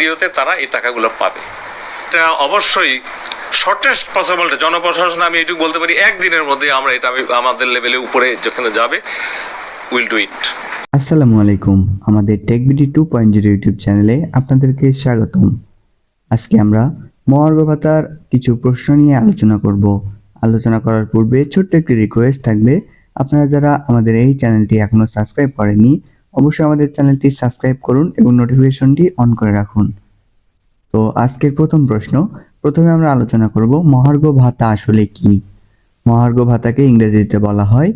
দিয়েতে তারা এই টাকাগুলো পাবে। এটা অবশ্যই শর্টেস্ট পসিবল জনপ্রশাসন আমি এটুকু বলতে পারি, একদিনের মধ্যে আমরা এটা আমাদের লেভেলে উপরে যেখানে যাবে উইল ডু ইট আসসালামু আলাইকুম। আমাদের tech BD two point zero YouTube চ্যানেলে আপনাদেরকে স্বাগতম। আজকে আমরা মহার্ঘ ভাতার কিছু প্রশ্ন নিয়ে আলোচনা করব। আলোচনা করার পূর্বে ছোট্ট একটি রিকোয়েস্ট থাকবে। আপনারা যারা আমাদের এই চ্যানেলটি এখনও সাবস্ক্রাইব করেননি অবশ্যই আমাদের চ্যানেলটি সাবস্ক্রাইব করুন এবং নোটিফিকেশনটি অন করে রাখুন। তো আজকের প্রথম প্রশ্ন, প্রথমে আমরা আলোচনা করব মহার্ঘ ভাতা আসলে কি? মহার্ঘ ভাতাকে ইংরেজিতে বলা হয়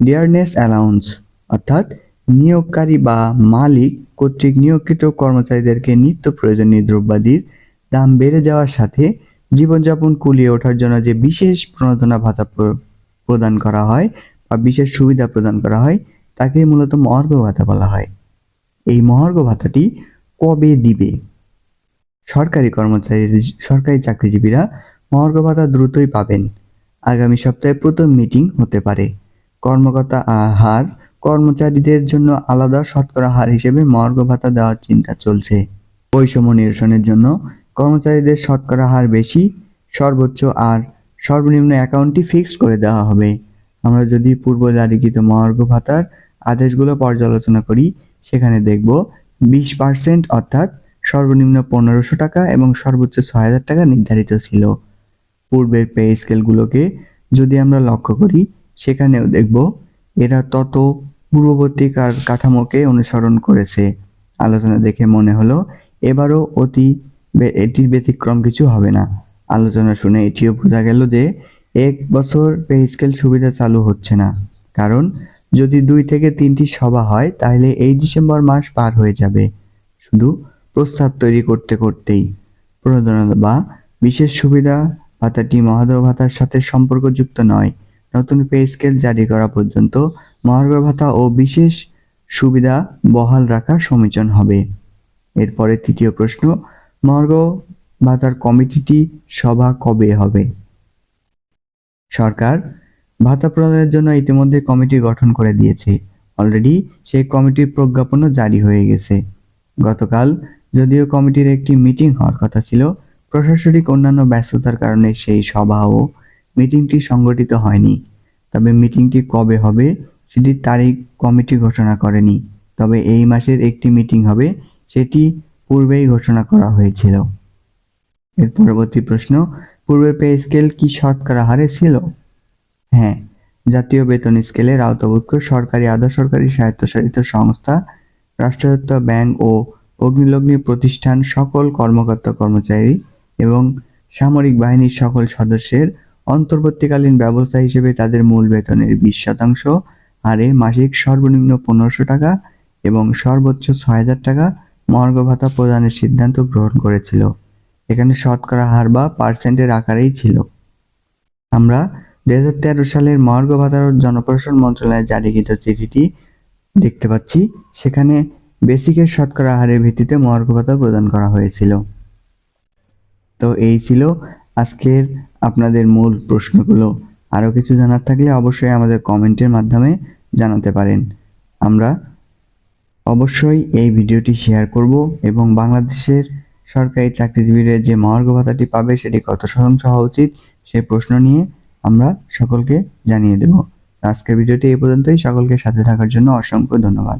ডিয়ারনেস অ্যালাউন্স, অর্থাৎ নিয়োগকারী বা মালিক কর্তৃক নিয়োগকৃত কর্মচারীদেরকে নিত্য প্রয়োজনীয় দ্রব্যাদির দাম বেড়ে যাওয়ার সাথে জীবনযাপন কুলিয়ে ওঠার জন্য যে বিশেষ প্রণোদনা ভাতা প্রদান করা হয় বা বিশেষ সুবিধা প্রদান করা হয় তাকে মূলত মহার্ঘ ভাতা বলা হয়। এই মহার্ঘ ভাতাটি কবে দিবে? সরকারি কর্মচারী সরকারি চাকরিজীবীরা মহার্ঘ ভাতা দ্রুতই পাবেন। আগামী সপ্তাহে প্রথম মিটিং হতে পারে। কর্মকর্তা হার কর্মচারীদের জন্য আলাদা শতকরা হার হিসেবে মহার্ঘ ভাতা দেওয়ার চিন্তা চলছে। বৈষম্য নিরসনের জন্য কর্মচারীদের শতকরা হার বেশি, সর্বোচ্চ আর সর্বনিম্ন অ্যাকাউন্টটি ফিক্সড করে দেওয়া হবে। আমরা যদি পূর্ব জারিকৃত মহার্ঘ ভাতার আদেশগুলো পর্যালোচনা করি, সেখানে দেখব বিশ পার্সেন্ট অর্থাৎ সর্বনিম্ন পনেরোশো টাকা এবং সর্বোচ্চ ছয় হাজার টাকা নির্ধারিত ছিল। পূর্বের পে স্কেলগুলোকে যদি আমরা লক্ষ্য করি, সেখানেও দেখব এরা তত পূর্ববর্তী কাঠামোকে অনুসরণ করেছে। আলোচনা দেখে মনে হলো, এবারও অতি এটির ব্যতিক্রম কিছু হবে না। আলোচনা শুনে এটিও বোঝা গেল যে এক বছর পে স্কেল সুবিধা চালু হচ্ছে না। কারণ, যদি দুই থেকে তিনটি সভা হয়, তাহলে এই ডিসেম্বর মাস পার হয়ে যাবে। শুধু প্রস্তাব তৈরি করতে করতেই। প্রণোদনা বা বিশেষ সুবিধা ভাতাটি মহার্ঘ ভাতার সাথে সম্পর্কযুক্ত নয়। নতুন পে স্কেল জারি করা পর্যন্ত মহার্ঘ ভাতা ও বিশেষ সুবিধা বহাল রাখা সমীচীন হবে। এরপরে তৃতীয় প্রশ্ন, মহার্ঘ ভাতার কমিটিটি সভা কবে হবে? সরকার ভাতা প্রদানের জন্য ইতিমধ্যে কমিটি গঠন করে দিয়েছে। অলরেডি সেই কমিটির প্রজ্ঞাপনও জারি হয়ে গেছে। গতকাল যদিও কমিটির একটি মিটিং হওয়ার কথা ছিল, প্রশাসনিক অন্যান্য ব্যস্ততার কারণে সেই সভা ও মিটিংটি সংগঠিত হয়নি। তবে মিটিংটি কবে হবে সেটির তারিখ কমিটি ঘোষণা করেনি। তবে এই মাসের একটি মিটিং হবে সেটি পূর্বেই ঘোষণা করা হয়েছিল। এর পরবর্তী প্রশ্ন পূর্বের পে স্কেল কি শতকরা হারে ছিল? হ্যাঁ জাতীয় বেতন স্কেলের আওতাভুক্ত সরকারি আধা সরকারি স্বায়ত্তশাসিত সংস্থা, রাষ্ট্রায়ত্ত ব্যাংক ও অগ্নিলগ্নি প্রতিষ্ঠান সকল কর্মকর্তা কর্মচারী এবং সামরিক বাহিনীর সকল সদস্যের অন্তর্বর্তীকালীন ব্যবস্থা হিসেবে তাদের মূল বেতনের বিশ শতাংশ হারে মাসিক সর্বনিম্ন পনেরোশো টাকা এবং সর্বোচ্চ ছয় হাজার টাকা মহার্ঘ ভাতা প্রদানের সিদ্ধান্ত গ্রহণ করেছিল। এখানে শতকরা হার বা পার্সেন্টের আকারেই ছিল। আমরা দুই হাজার তেরো সালের মহার্ঘ ভাতার জনপ্রশাসন মন্ত্রণালয়ে জারিকৃত চিঠিটি দেখতে পাচ্ছি। সেখানে বেসিকের শতকরা হারের ভিত্তিতে মহার্ঘ ভাতা প্রদান করা হয়েছিল। তো এই ছিল আজকের আপনাদের মূল প্রশ্নগুলো। আরও কিছু জানার থাকলে অবশ্যই আমাদের কমেন্টের মাধ্যমে জানাতে পারেন। আমরা অবশ্যই এই ভিডিওটি শেয়ার করব এবং বাংলাদেশের সরকারি চাকরিজীবীরা যে মহার্ঘ ভাতাটি পাবে সেটি কত শতাংশ হওয়া উচিত সেই প্রশ্ন নিয়ে আমরা সকলকে জানিয়ে দেব। আজকের ভিডিওটি এই পর্যন্তই। সকলকে সাথে থাকার জন্য অসংখ্য ধন্যবাদ।